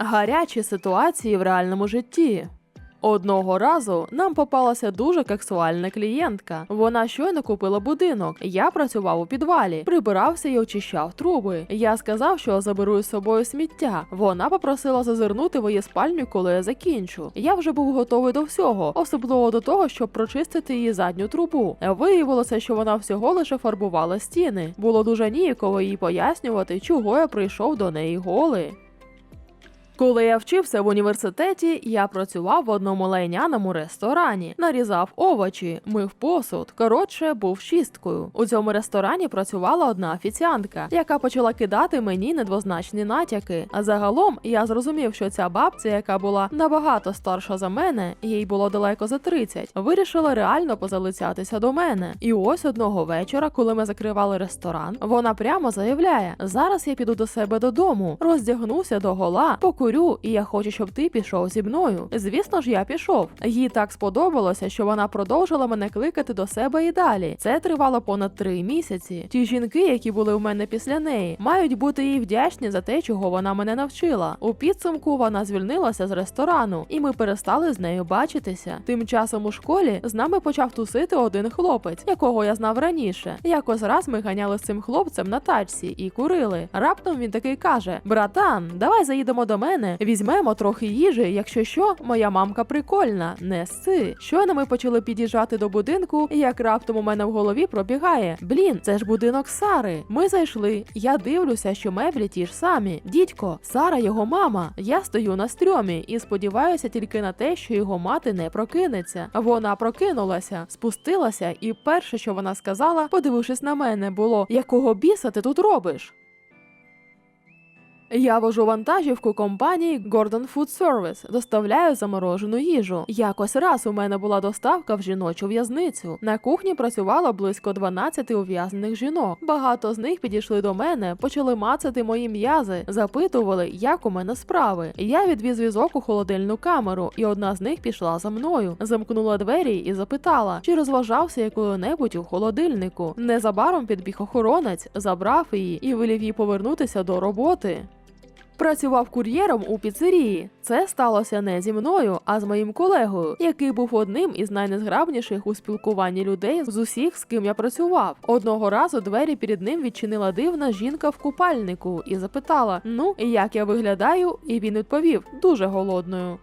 Гарячі ситуації в реальному житті. Одного разу нам попалася дуже кексуальна клієнтка. Вона щойно купила будинок. Я працював у підвалі, прибирався і очищав труби. Я сказав, що заберу з собою сміття. Вона попросила зазирнути в її спальню, коли я закінчу. Я вже був готовий до всього, особливо до того, щоб прочистити її задню трубу. Виявилося, що вона всього лише фарбувала стіни. Було дуже ніяково їй пояснювати, чого я прийшов до неї голий. Коли я вчився в університеті, я працював в одному лайняному ресторані, нарізав овочі, мив посуд. Коротше, був шісткою. У цьому ресторані працювала одна офіціантка, яка почала кидати мені недвозначні натяки. А загалом я зрозумів, що ця бабця, яка була набагато старша за мене, їй було далеко за 30, вирішила реально позалицятися до мене. І ось одного вечора, коли ми закривали ресторан, вона прямо заявляє: зараз я піду до себе додому, роздягнуся до гола, покурю, і я хочу, щоб ти пішов зі мною. Звісно ж, я пішов. Їй так сподобалося, що вона продовжила мене кликати до себе і далі. Це тривало понад три місяці. Ті жінки, які були у мене після неї, мають бути їй вдячні за те, чого вона мене навчила. У підсумку вона звільнилася з ресторану, і ми перестали з нею бачитися. Тим часом у школі з нами почав тусити один хлопець, якого я знав раніше. Якось раз ми ганяли з цим хлопцем на тачці і курили. Раптом він такий каже: Братан, давай заїдемо до мене, візьмемо трохи їжі. Якщо що, моя мамка прикольна, не сси. Щойно ми почали під'їжджати до будинку, як раптом у мене в голові пробігає: Блін, це ж будинок Сари. Ми зайшли. Я дивлюся, що меблі ті ж самі. Дідько, Сара його мама. Я стою на стрьомі і сподіваюся тільки на те, що його мати не прокинеться. Вона прокинулася, спустилася, і перше, що вона сказала, подивившись на мене, було: якого біса ти тут робиш? Я вожу вантажівку компанії Gordon Food Service, доставляю заморожену їжу. Якось раз у мене була доставка в жіночу в'язницю. На кухні працювало близько 12 ув'язнених жінок. Багато з них підійшли до мене, почали мацати мої м'язи, запитували, як у мене справи. Я відвіз візок у холодильну камеру, і одна з них пішла за мною, замкнула двері і запитала, чи розважався якою-небудь у холодильнику. Незабаром підбіг охоронець, забрав її і велів їй повернутися до роботи. Працював кур'єром у піцерії. Це сталося не зі мною, а з моїм колегою, який був одним із найнезграбніших у спілкуванні людей з усіх, з ким я працював. Одного разу двері перед ним відчинила дивна жінка в купальнику і запитала: Ну, як я виглядаю? І він відповів дуже голодною.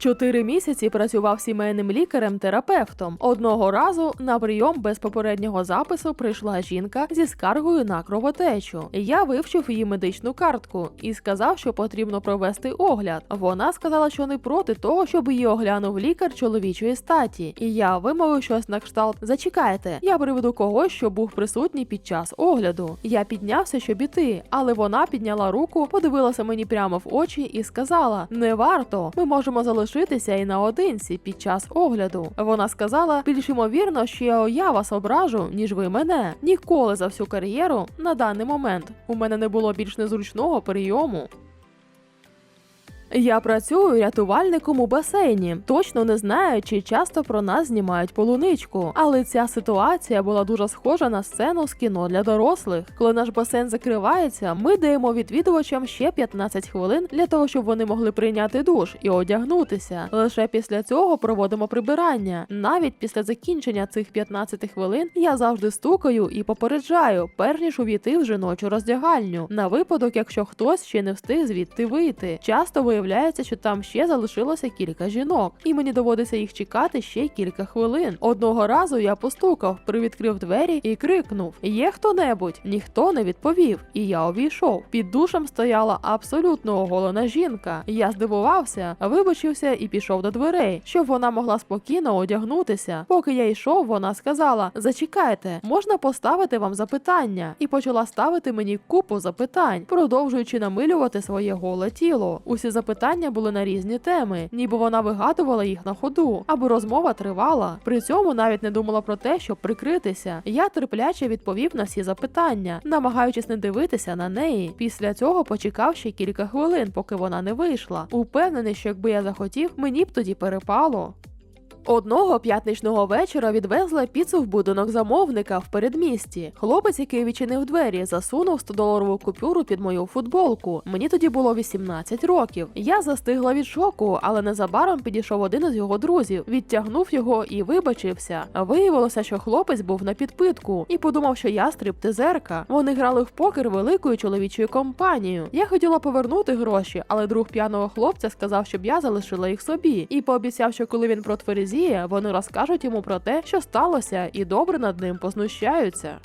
Чотири місяці працював сімейним лікарем-терапевтом. Одного разу на прийом без попереднього запису прийшла жінка зі скаргою на кровотечу. Я вивчив її медичну картку і сказав, що потрібно провести огляд. Вона сказала, що не проти того, щоб її оглянув лікар чоловічої статі. І я вимовив щось на кшталт. Зачекайте, я приведу когось, що був присутній під час огляду. Я піднявся, щоб іти, але вона підняла руку, подивилася мені прямо в очі і сказала: Не варто, ми можемо залишитися і наодинці під час огляду. Вона сказала: більш ймовірно, що я вас ображу, ніж ви мене. Ніколи за всю кар'єру на даний момент у мене не було більш незручного прийому. Я працюю рятувальником у басейні. Точно не знаю, чи часто про нас знімають полуничку. Але ця ситуація була дуже схожа на сцену з кіно для дорослих. Коли наш басейн закривається, ми даємо відвідувачам ще 15 хвилин для того, щоб вони могли прийняти душ і одягнутися. Лише після цього проводимо прибирання. Навіть після закінчення цих 15 хвилин я завжди стукаю і попереджаю, перш ніж увійти в жіночу роздягальню. На випадок, якщо хтось ще не встиг звідти вийти. Часто виявляється, що там ще залишилося кілька жінок, і мені доводиться їх чекати ще кілька хвилин. Одного разу я постукав, привідкрив двері і крикнув: Є хто-небудь? Ніхто не відповів, і я увійшов. Під душем стояла абсолютно оголена жінка. Я здивувався, вибачився і пішов до дверей, щоб вона могла спокійно одягнутися. Поки я йшов, вона сказала: Зачекайте, можна поставити вам запитання, і почала ставити мені купу запитань, продовжуючи намилювати своє голе тіло. Усі запитання були на різні теми, ніби вона вигадувала їх на ходу, аби розмова тривала. При цьому навіть не думала про те, щоб прикритися. Я терпляче відповів на всі запитання, намагаючись не дивитися на неї. Після цього почекав ще кілька хвилин, поки вона не вийшла. Упевнений, що якби я захотів, мені б тоді перепало. Одного п'ятничного вечора відвезла піцу в будинок замовника в передмісті. Хлопець, який відчинив двері, засунув 100-доларову купюру під мою футболку. Мені тоді було 18 років. Я застигла від шоку, але незабаром підійшов один із його друзів, відтягнув його і вибачився. Виявилося, що хлопець був на підпитку і подумав, що я стриптизерка. Вони грали в покер великою чоловічою компанією. Я хотіла повернути гроші, але друг п'яного хлопця сказав, щоб я залишила їх собі, і пообіцяв, що коли він протверезіє, вони розкажуть йому про те, що сталося, і добре над ним познущаються.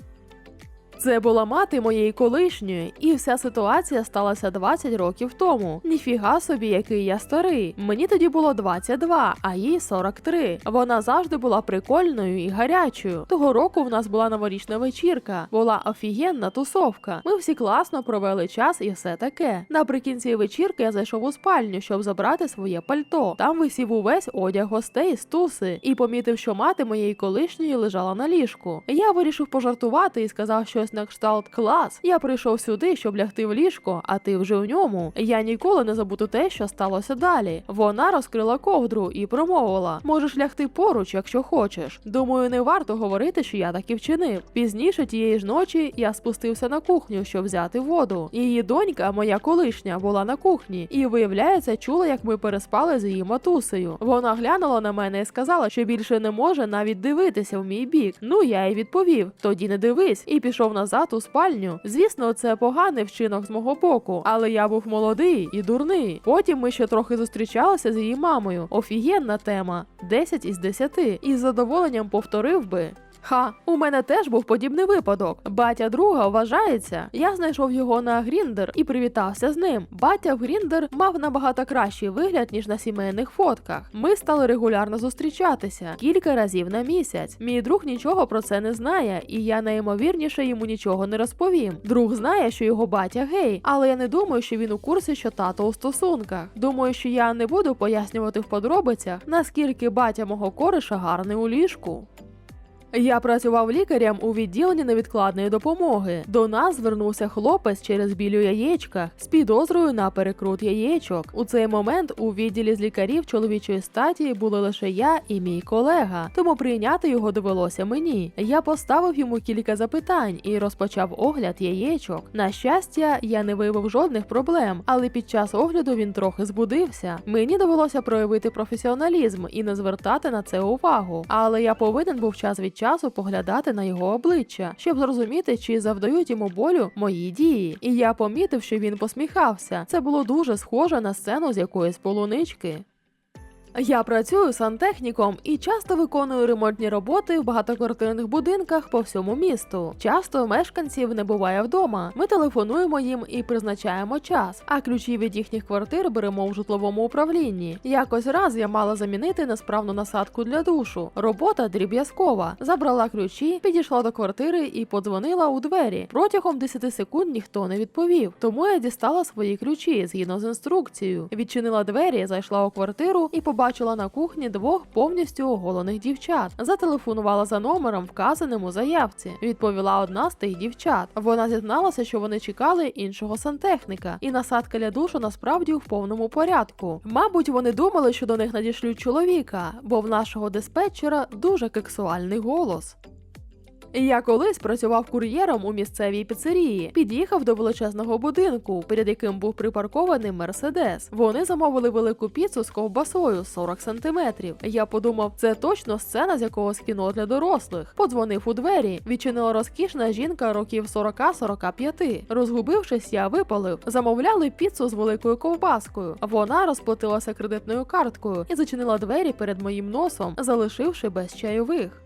Це була мати моєї колишньої, і вся ситуація сталася 20 років тому. Ніфіга собі, який я старий. Мені тоді було 22, а їй 43. Вона завжди була прикольною і гарячою. Того року в нас була новорічна вечірка, була офігенна тусовка. Ми всі класно провели час і все таке. Наприкінці вечірки я зайшов у спальню, щоб забрати своє пальто. Там висів увесь одяг гостей з туси і помітив, що мати моєї колишньої лежала на ліжку. Я вирішив пожартувати і сказав щось на кшталт клас. Я прийшов сюди, щоб лягти в ліжко, а ти вже в ньому. Я ніколи не забуду те, що сталося далі. Вона розкрила ковдру і промовила: можеш лягти поруч, якщо хочеш. Думаю, не варто говорити, що я так і вчинив. Пізніше тієї ж ночі я спустився на кухню, щоб взяти воду. Її донька, моя колишня, була на кухні, і виявляється, чула, як ми переспали з її матусею. Вона глянула на мене і сказала, що більше не може навіть дивитися в мій бік. Ну я їй відповів: тоді не дивись, і пішов назад у спальню. Звісно, це поганий вчинок з мого боку, але я був молодий і дурний. Потім ми ще трохи зустрічалися з її мамою. Офігенна тема 10 із 10. І з задоволенням повторив би. Ха, у мене теж був подібний випадок. Батя друга вважається. Я знайшов його на Гріндер і привітався з ним. Батя в Гріндер мав набагато кращий вигляд, ніж на сімейних фотках. Ми стали регулярно зустрічатися кілька разів на місяць. Мій друг нічого про це не знає, і я найімовірніше йому нічого не розповім. Друг знає, що його батя гей, але я не думаю, що він у курсі, що тато у стосунках. Думаю, що я не буду пояснювати в подробицях, наскільки батя мого кориша гарний у ліжку. Я працював лікарем у відділенні невідкладної допомоги. До нас звернувся хлопець через білю яєчка з підозрою на перекрут яєчок. У цей момент у відділі з лікарів чоловічої статі були лише я і мій колега, тому прийняти його довелося мені. Я поставив йому кілька запитань і розпочав огляд яєчок. На щастя, я не виявив жодних проблем, але під час огляду він трохи збудився. Мені довелося проявити професіоналізм і не звертати на це увагу. Але я повинен був час від часу поглядати на його обличчя, щоб зрозуміти, чи завдають йому болю мої дії. І я помітив, що він посміхався. Це було дуже схоже на сцену з якоїсь полунички. Я працюю сантехніком і часто виконую ремонтні роботи в багатоквартирних будинках по всьому місту. Часто мешканців не буває вдома. Ми телефонуємо їм і призначаємо час, а ключі від їхніх квартир беремо в житловому управлінні. Якось раз я мала замінити несправну насадку для душу. Робота дріб'язкова. Забрала ключі, підійшла до квартири і подзвонила у двері. Протягом 10 секунд ніхто не відповів. Тому я дістала свої ключі згідно з інструкцією. Відчинила двері, зайшла у квартиру і побачила на кухні двох повністю оголених дівчат. Зателефонувала за номером, вказаним у заявці. Відповіла одна з тих дівчат. Вона зізналася, що вони чекали іншого сантехніка, і насадка для душу насправді в повному порядку. Мабуть, вони думали, що до них надішлють чоловіка, бо в нашого диспетчера дуже кексуальний голос. Я колись працював кур'єром у місцевій піцерії. Під'їхав до величезного будинку, перед яким був припаркований мерседес. Вони замовили велику піцу з ковбасою 40 сантиметрів. Я подумав, це точно сцена з якогось кіно для дорослих. Подзвонив у двері. Відчинила розкішна жінка років 40-45. Розгубившись, я випалив. Замовляли піцу з великою ковбаскою. Вона розплатилася кредитною карткою і зачинила двері перед моїм носом, залишивши без чайових.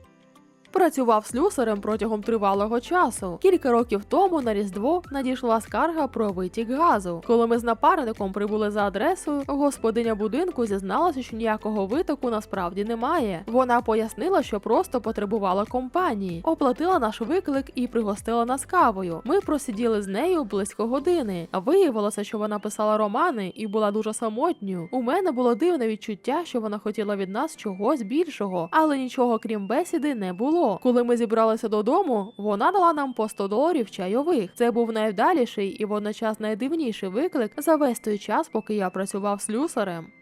Працював слюсарем протягом тривалого часу. Кілька років тому на Різдво надійшла скарга про витік газу. Коли ми з напарником прибули за адресою, господиня будинку зізналася, що ніякого витоку насправді немає. Вона пояснила, що просто потребувала компанії, оплатила наш виклик і пригостила нас кавою. Ми просиділи з нею близько години. Виявилося, що вона писала романи і була дуже самотньою. У мене було дивне відчуття, що вона хотіла від нас чогось більшого, але нічого крім бесіди не було. Коли ми зібралися додому, вона дала нам по 100 доларів чайових. Це був найвдаліший і водночас найдивніший виклик за весь той час, поки я працював слюсарем.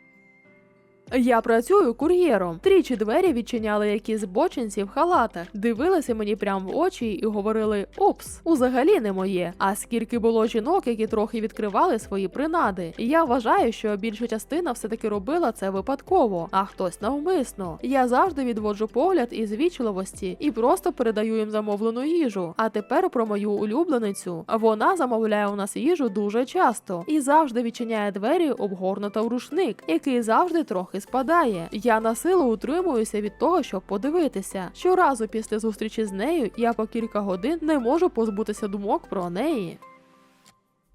Я працюю кур'єром. Тричі двері відчиняли якісь збочинці в халатах, дивилися мені прямо в очі і говорили: Опс, узагалі не моє. А скільки було жінок, які трохи відкривали свої принади. Я вважаю, що більша частина все-таки робила це випадково, а хтось навмисно. Я завжди відводжу погляд із вічливості і просто передаю їм замовлену їжу. А тепер про мою улюбленицю. Вона замовляє у нас їжу дуже часто і завжди відчиняє двері, обгорнута в рушник, який завжди трохи спадає. Я на силу утримуюся від того, щоб подивитися. Щоразу після зустрічі з нею я по кілька годин не можу позбутися думок про неї.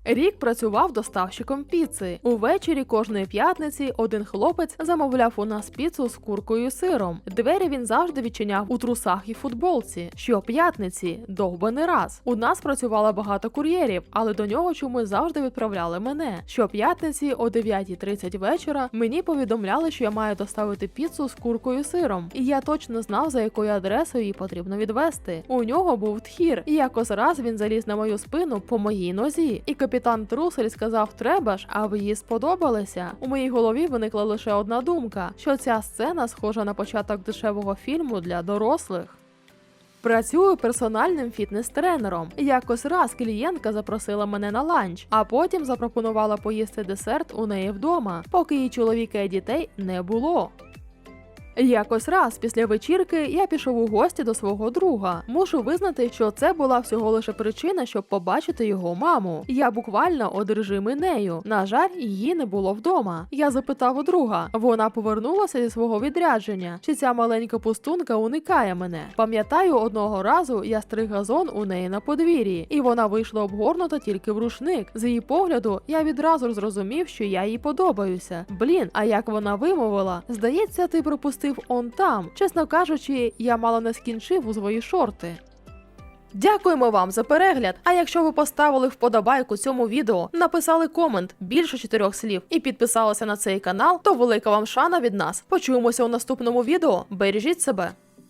Рік працював доставщиком піци. Увечері кожної п'ятниці один хлопець замовляв у нас піцу з куркою і сиром. Двері він завжди відчиняв у трусах і футболці. Щоп'ятниці, довбаний раз. У нас працювало багато кур'єрів, але до нього чомусь завжди відправляли мене. Щоп'ятниці о 9.30 вечора мені повідомляли, що я маю доставити піцу з куркою і сиром. І я точно знав, за якою адресою її потрібно відвести. У нього був тхір, і якось раз він заліз на мою спину по моїй нозі. І капітан Трусель сказав: Треба ж, аби їй сподобалося. У моїй голові виникла лише одна думка: що ця сцена схожа на початок дешевого фільму для дорослих. Працюю персональним фітнес-тренером. Якось раз клієнтка запросила мене на ланч, а потім запропонувала поїсти десерт у неї вдома, поки її чоловіка і дітей не було. Якось раз після вечірки я пішов у гості до свого друга. Мушу визнати, що це була всього лише причина, щоб побачити його маму. Я буквально одержимий нею. На жаль, її не було вдома. Я запитав у друга. Вона повернулася зі свого відрядження. Чи ця маленька пустунка уникає мене? Пам'ятаю, одного разу я стриг газон у неї на подвір'ї, і вона вийшла обгорнута тільки в рушник. З її погляду я відразу зрозумів, що я їй подобаюся. Блін, а як вона вимовила? Здається, ти пропустив он там. Чесно кажучи, я мало не скінчив у свої шорти. Дякуємо вам за перегляд. А якщо ви поставили вподобайку цьому відео, написали комент більше чотирьох слів і підписалися на цей канал, то велика вам шана від нас. Почуємося у наступному відео. Бережіть себе.